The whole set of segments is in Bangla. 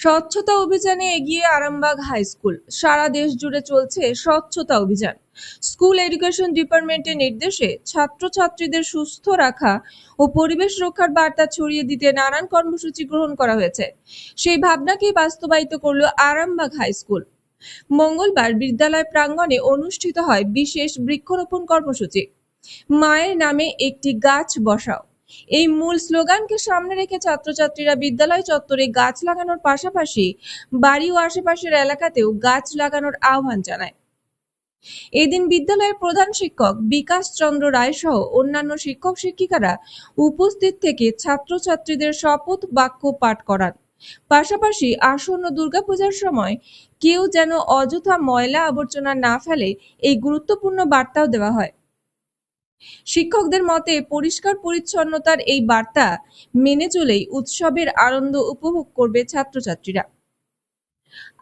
স্বচ্ছতা অভিযানে এগিয়ে আরামবাগ হাই স্কুল। সারা দেশ জুড়ে চলছে স্বচ্ছতা অভিযান। স্কুল এডুকেশন ডিপার্টমেন্টের নির্দেশে ছাত্রছাত্রীদের সুস্থ রাখা ও পরিবেশ রক্ষার বার্তা ছড়িয়ে দিতে নানান কর্মসূচি গ্রহণ করা হয়েছে। সেই ভাবনাকেই বাস্তবায়িত করল আরামবাগ হাই স্কুল। মঙ্গলবার বিদ্যালয় প্রাঙ্গণে অনুষ্ঠিত হয় বিশেষ বৃক্ষরোপণ কর্মসূচি। মায়ের নামে একটি গাছ বসাও। এই মূল স্লোগানকে সামনে রেখে ছাত্রছাত্রীরা বিদ্যালয় চত্বরে গাছ লাগানোর পাশাপাশি বাড়ি ও আশেপাশের এলাকাতেও গাছ লাগানোর আহ্বান জানায়। এদিন বিদ্যালয়ের প্রধান শিক্ষক বিকাশ চন্দ্র রায় সহ অন্যান্য শিক্ষক শিক্ষিকারা উপস্থিত থেকে ছাত্রছাত্রীদের শপথ বাক্য পাঠ করান। পাশাপাশি আসন্ন দুর্গাপূজার সময় কেউ যেন অযথা ময়লা আবর্জনা না ফেলে এই গুরুত্বপূর্ণ বার্তাও দেওয়া হয়। শিক্ষকদের মতে, পরিষ্কার পরিচ্ছন্নতার এই বার্তা মেনে চলেই উৎসবের আনন্দ উপভোগ করবে ছাত্রছাত্রীরা।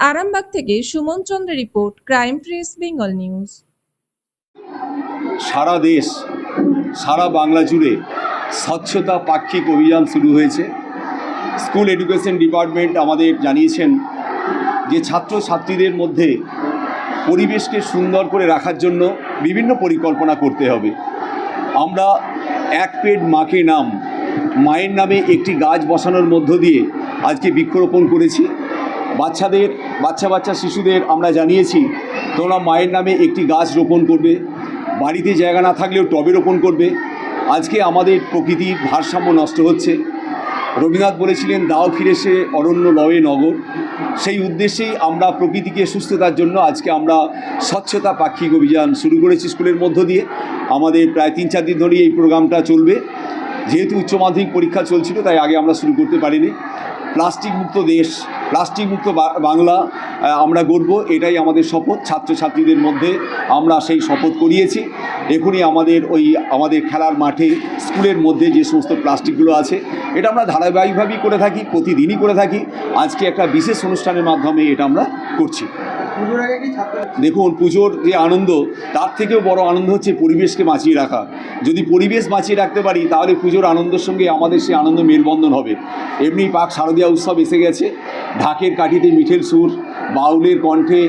আরামবাগ থেকে Suman Chandra report, crime press, Bengal news. সারা দেশ, সারা বাংলা জুড়ে স্বচ্ছতা পাক্ষিক অভিযান শুরু হয়েছে। স্কুল এডুকেশন ডিপার্টমেন্ট আমাদের জানিয়েছেন যে ছাত্রছাত্রীদের মধ্যে পরিবেশকে সুন্দর করে রাখার জন্য বিভিন্ন পরিকল্পনা করতে হবে। আমরা এক পেট মাকে নাম। মায়ের নামে একটি গাছ বসানোর মধ্য দিয়ে আজকে বৃক্ষরোপণ করেছি। বাচ্চাদের, বাচ্চা বাচ্চা শিশুদের আমরা জানিয়েছি, তোমরা মায়ের নামে একটি গাছ রোপণ করবে। বাড়িতে জায়গা না থাকলেও টবে রোপণ করবে। আজকে আমাদের প্রকৃতির ভারসাম্য নষ্ট হচ্ছে। রবীন্দ্রনাথ বলেছিলেন, দাও ফিরে সে অরণ্য লয়ে নগর। সেই উদ্দেশ্যেই আমরা প্রকৃতিকে সুস্থতার জন্য আজকে আমরা স্বচ্ছতা পাক্ষিক অভিযান শুরু করেছি স্কুলের মধ্য দিয়ে। আমাদের প্রায় তিন চার দিন ধরেই এই প্রোগ্রামটা চলবে। যেহেতু উচ্চ মাধ্যমিক পরীক্ষা চলছিল, তাই আগে আমরা শুরু করতে পারিনি। প্লাস্টিক মুক্ত দেশ প্লাস্টিক মুক্ত বাংলা আমরা গড়ব, এটাই আমাদের শপথ, ছাত্রছাত্রীদের মধ্যে আমরা সেই শপথ করিয়েছি। এখনই আমাদের ওই, আমাদের খেলার মাঠে, স্কুলের মধ্যে যে সমস্ত প্লাস্টিকগুলো আছে, এটা আমরা ধারাবাহিকভাবেই করে থাকি, প্রতিদিনই করে থাকি। আজকে একটা বিশেষ অনুষ্ঠানের মাধ্যমে এটা আমরা করছি। দেখুন, পুজোর যে আনন্দ, তার থেকেও বড় আনন্দ হচ্ছে পরিবেশকে বাঁচিয়ে রাখা। যদি পরিবেশ বাঁচিয়ে রাখতে পারি, তাহলে পুজোর আনন্দের সঙ্গে আমাদের সেই আনন্দ মেলবন্ধন হবে। এমনি পাক শারদীয়া উৎসব এসে গেছে। ঢাকের কাঠিতে মিঠের সুর, বাউলের কণ্ঠে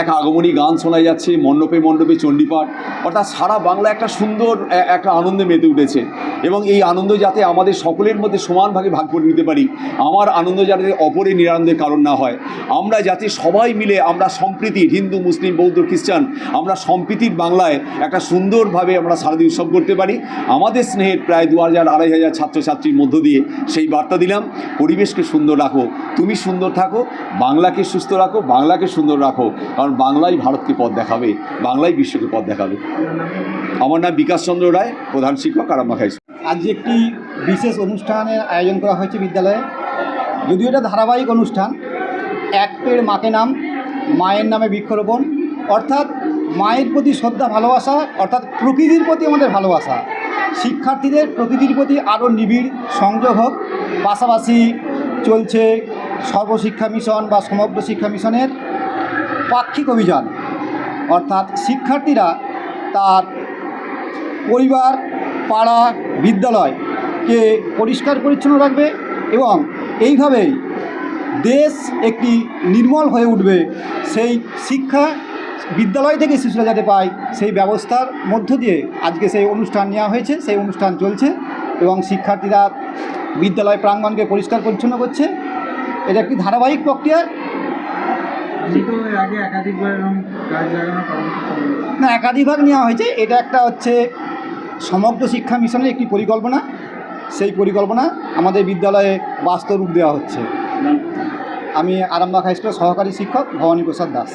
এক আগমনী গান শোনা যাচ্ছে, মণ্ডপে মণ্ডপে চণ্ডীপাঠ। অর্থাৎ সারা বাংলা একটা সুন্দর একটা আনন্দে মেতে উঠেছে। এবং এই আনন্দ যাতে আমাদের সকলের মধ্যে সমানভাবে ভাগ করে নিতে পারি, আমার আনন্দ যাতে অপরের নিরানন্দের কারণ না হয়। আমরা যাতে সবাই মিলে, আমরা সম্প্রীতির হিন্দু, মুসলিম, বৌদ্ধ, খ্রিস্টান, আমরা সম্প্রীতির বাংলায় একটা সুন্দরভাবে আমরা শারদীয় উৎসব করতে পারি। আমাদের স্নেহের প্রায় দু হাজার আড়াই হাজার ছাত্রছাত্রীর মধ্য দিয়ে সেই বার্তা দিলাম। পরিবেশকে সুন্দর রাখো। তুমি সুন্দর থাকো, বাংলাকে সুস্থ রাখো, বাংলাকে সুন্দর রাখো। কারণ বাংলাই ভারতকে পথ দেখাবে, বাংলাই বিশ্বকে পথ দেখাবে। আমার নাম বিকাশ চন্দ্র রায়, প্রধান শিক্ষক স্কুল। আজ একটি বিশেষ অনুষ্ঠানের আয়োজন করা হয়েছে বিদ্যালয়ে। যদিও এটা ধারাবাহিক অনুষ্ঠান, এক পেড় মাকে নাম, মায়ের নামে বৃক্ষরোপণ, অর্থাৎ মায়ের প্রতি শ্রদ্ধা, ভালোবাসা, অর্থাৎ প্রকৃতির প্রতি আমাদের ভালোবাসা। শিক্ষার্থীদের প্রকৃতির প্রতি আরও নিবিড় সংযোগ হোক, পাশাপাশি চলছে সর্বশিক্ষা মিশন বা সমগ্র শিক্ষা মিশনের পাক্ষিক অভিযান। অর্থাৎ শিক্ষার্থীরা তার পরিবার, পাড়া, বিদ্যালয়কে পরিষ্কার পরিচ্ছন্ন রাখবে এবং এইভাবেই দেশ একটি নির্মল হয়ে উঠবে। সেই শিক্ষা বিদ্যালয় থেকে শিশুরা যাতে পায়, সেই ব্যবস্থার মধ্য দিয়ে আজকে সেই অনুষ্ঠান নেওয়া হয়েছে, সেই অনুষ্ঠান চলছে এবং শিক্ষার্থীরা বিদ্যালয় প্রাঙ্গণকে পরিষ্কার পরিচ্ছন্ন করছে। এটা কি ধারাবাহিক প্রক্রিয়া। না একাধিকভাগ নেওয়া হয়েছে। এটা একটা হচ্ছে সমগ্র শিক্ষা মিশনের একটি পরিকল্পনা। সেই পরিকল্পনা আমাদের বিদ্যালয়ে বাস্তব রূপ দেওয়া হচ্ছে। আমি আরামবাগ হাই স্কুলের সহকারী শিক্ষক ভবানী প্রসাদ দাস।